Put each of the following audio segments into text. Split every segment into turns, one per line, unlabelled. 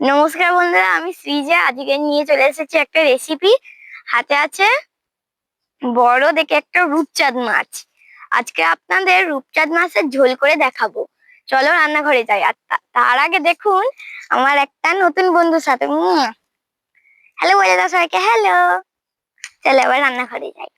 নমস্কার বন্ধুরা, আমি শ্রীজা আজকে নিয়ে চলে এসেছি একটা রেসিপি হাতে আছে বড় দেখে একটা রূপচাঁদ মাছ। আজকে আপনাদের রূপচাঁদ মাছের ঝোল করে দেখাবো। চলো রান্নাঘরে যাই। আর তার আগে দেখুন, আমার একটা নতুন বন্ধুর সাথে। হ্যালো বলে দাও সবাইকে। হ্যালো চলো এবার রান্নাঘরে যাই।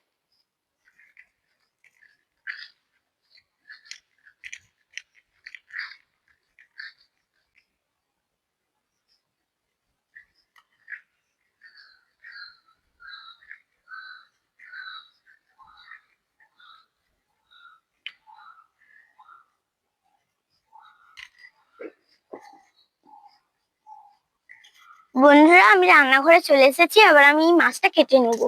বন্ধুরা, আমি রান্নাঘরে চলে এসেছি, এবার আমি এই মাছটা কেটে নেব।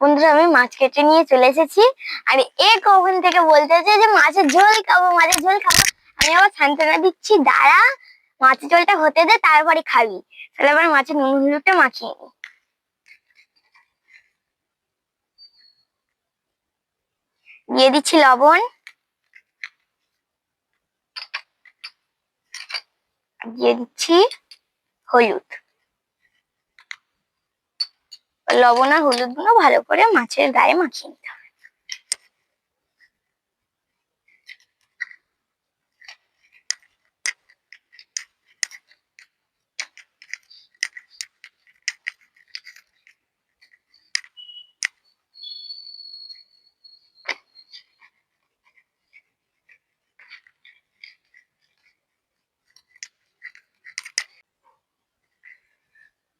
বন্ধুরা, আমি মাছ কেটে নিয়ে চলে এসেছি। আর এ কখন থেকে বলতেছে যে, মাছের ঝোল খাব, মাছের ঝোল খাব। আমি আবার সান্ত্বনা দিচ্ছি, দাঁড়া। মাছের ঝোলটা হতে দে, তারপরে খাবি। তাহলে আবার মাছের নুন হলুদটা মাখিয়ে নি। দিয়ে দিচ্ছি লবণ। দিয়ে দিচ্ছি হলুদ। লবণ আর হলুদগুলো ভালো করে মাছের গায়ে মাখিয়ে নিতে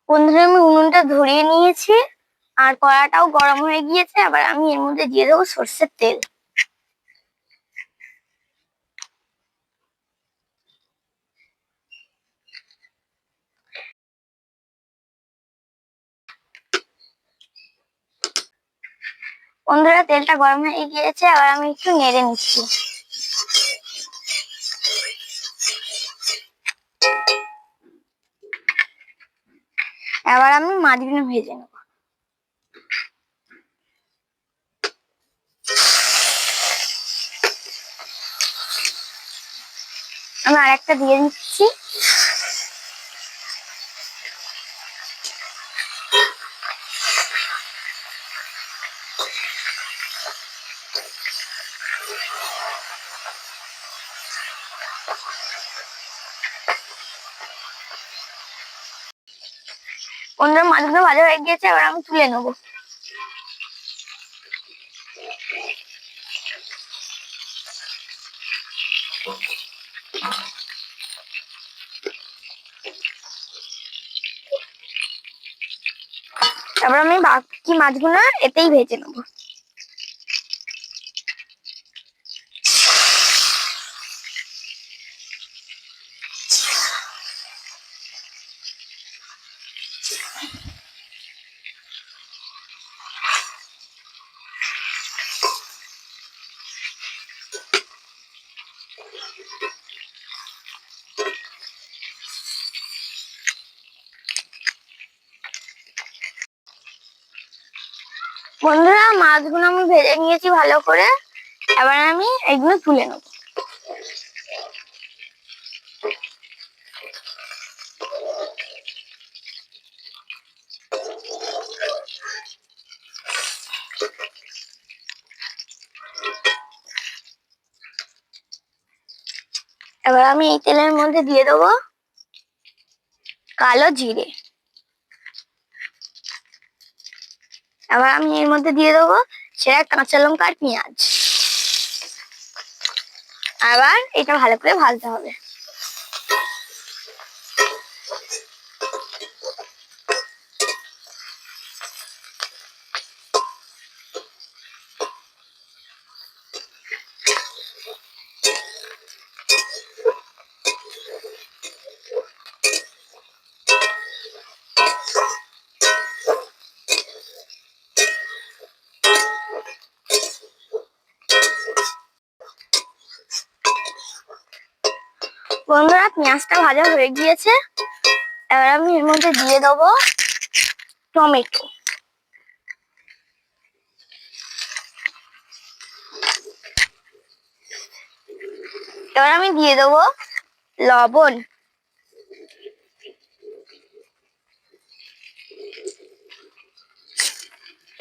বন্ধুরা, আমি উনুনটা ধরিয়ে নিয়েছি, আর কড়াটাও গরম হয়ে গিয়েছে, আবার আমি এর মধ্যে দিয়ে দেবো সর্ষের তেল। বন্ধুরা, তেলটা গরম হয়ে গিয়েছে, আবার আমি একটু নেড়ে নিচ্ছি। এবার আমি মাছগুলো ভেজে নেব। আমি আরেকটা দিয়ে দিচ্ছি। অন্য মাছগুলো ভালো হয়ে গিয়েছে, এবার আমি তুলে নেব। তারপর আমি বাকি মাছগুলো এতেই ভেজে নেব। বন্ধুরা, মাছগুলো আমি ভেজে নিয়েছি ভালো করে। এবার আমি এগুলো তুলে নেব। এবার আমি এই তেলের মধ্যে দিয়ে দেবো কালো জিরে। এবার আমি এর মধ্যে দিয়ে দেবো সেটা কাঁচা লঙ্কা আর পেঁয়াজ। আবার এটা ভালো করে ভাজতে হবে। বন্ধুরা, পেঁয়াজটা ভাজা হয়ে গিয়েছে। এবার আমি এর মধ্যে দিয়ে দেবো টমেটো। এবার আমি দিয়ে দেবো লবণ।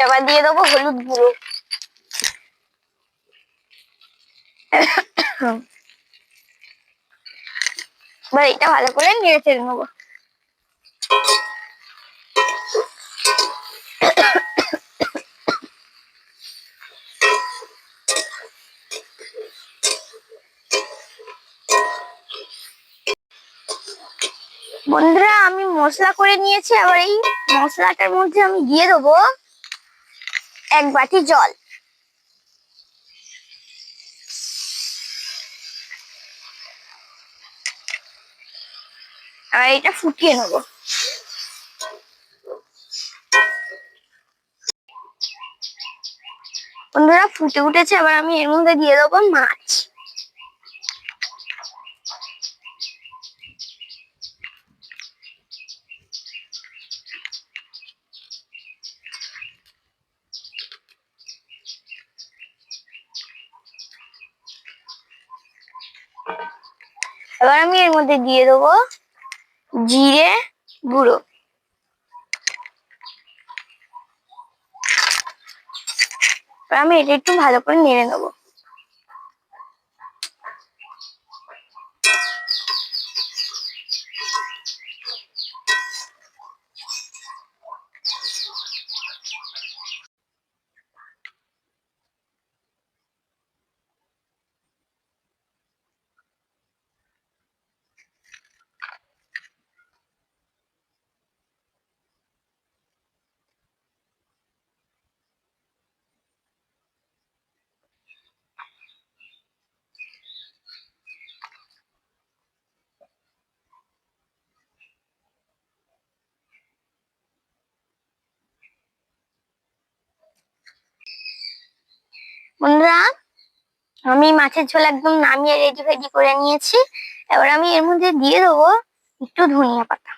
এবার দিয়ে দেবো হলুদ গুঁড়ো। এবার এটা ভালো করে নেড়ে চেড়ে নেব। বন্ধুরা, আমি মশলা করে নিয়েছি আবার এই মশলাটার মধ্যে আমি দিয়ে দেবো এক বাটি জল। আর এটা ফুটিয়ে নেব। বন্ধুরা, ফুটে উঠেছে, এবার আমি এর মধ্যে দিয়ে দেবো মাছ। এবার আমি এর মধ্যে দিয়ে দেবো জিরে গুঁড়ো। আমি এটা একটু ভালো করে নেড়ে নেব। বন্ধুরা, আমি মাছের ঝোল একদম নামিয়ে রেডি ফেডি করে নিয়েছি। এবার আমি এর মধ্যে দিয়ে দেবো একটু ধনিয়া পাতা।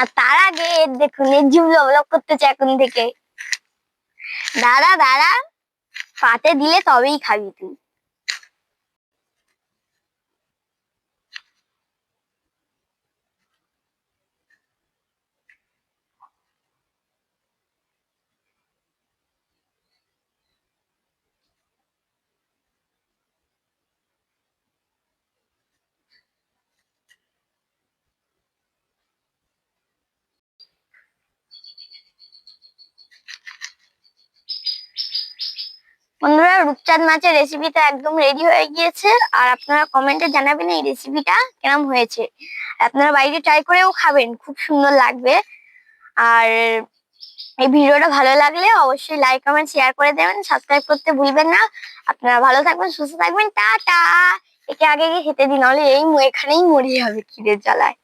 আর তার আগে দেখুন, এর জিভ লবলব করতেছে এখন থেকে। দাদা দাদা, পাতে দিলে তবেই খাবি তুই। বন্ধুরা, রূপচাঁদ মাছের রেসিপিটা একদম রেডি হয়ে গিয়েছে। আর আপনারা কমেন্টে জানাবেন এই রেসিপিটা কেমন হয়েছে। আপনারা বাইরে ট্রাই করেও খাবেন, খুব সুন্দর লাগবে। আর এই ভিডিওটা ভালো লাগলে অবশ্যই লাইক কমেন্ট শেয়ার করে দেবেন। সাবস্ক্রাইব করতে ভুলবেন না। আপনারা ভালো থাকবেন, সুস্থ থাকবেন। টাটা! একে আগে গিয়ে খেতে দিন নাহলে এই, এখানেই মরে যাবে খিদের জ্বালায়।